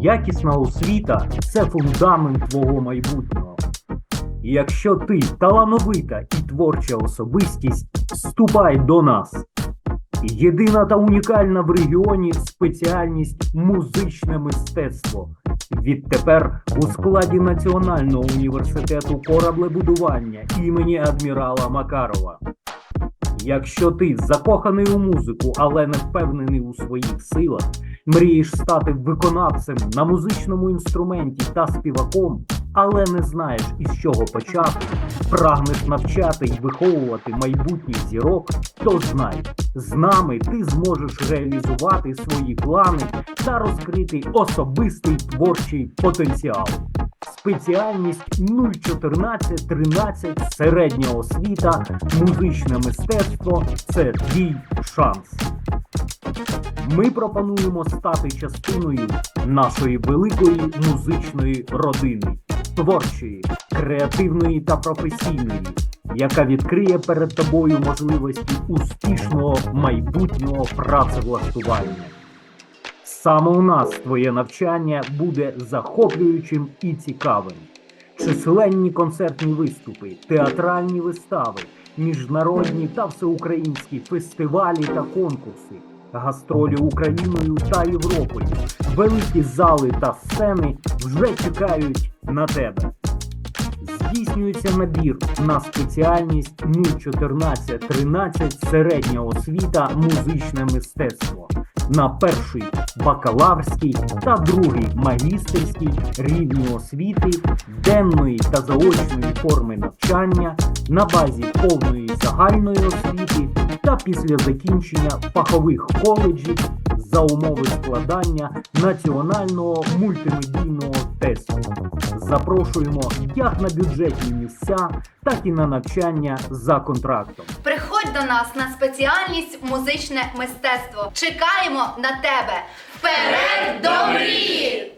Якісна освіта це фундамент твого майбутнього. І якщо ти талановита і творча особистість, вступай до нас. Єдина та унікальна в регіоні спеціальність музичне мистецтво. Відтепер у складі Національного університету кораблебудування імені адмірала Макарова. Якщо ти закоханий у музику, але не впевнений у своїх силах, мрієш стати виконавцем на музичному інструменті та співаком, але не знаєш із чого почати, прагнеш навчати і виховувати майбутніх зірок, то знай, з нами ти зможеш реалізувати свої плани та розкрити особистий творчий потенціал. Спеціальність 014 13 середня освіта, музичне мистецтво це твій шанс. Ми пропонуємо стати частиною нашої великої музичної родини, творчої, креативної та професійної, яка відкриє перед тобою можливості успішного майбутнього працевлаштування. Саме у нас твоє навчання буде захоплюючим і цікавим. Численні концертні виступи, театральні вистави, міжнародні та всеукраїнські фестивалі та конкурси, гастролі Україною та Європою, великі зали та сцени вже чекають на тебе. Здійснюється набір на спеціальність 014 13 середня освіта музичне мистецтво на перший бакалаврський та другий магістерський рівні освіти, денної та заочної форми навчання на базі повної загальної освіти та після закінчення фахових коледжів за умови складання національного мультимедійного тесту. Запрошуємо як на бюджетні місця, так і на навчання за контрактом. Приходь до нас на спеціальність музичне мистецтво. Чекаємо на тебе. Вперед до мрії!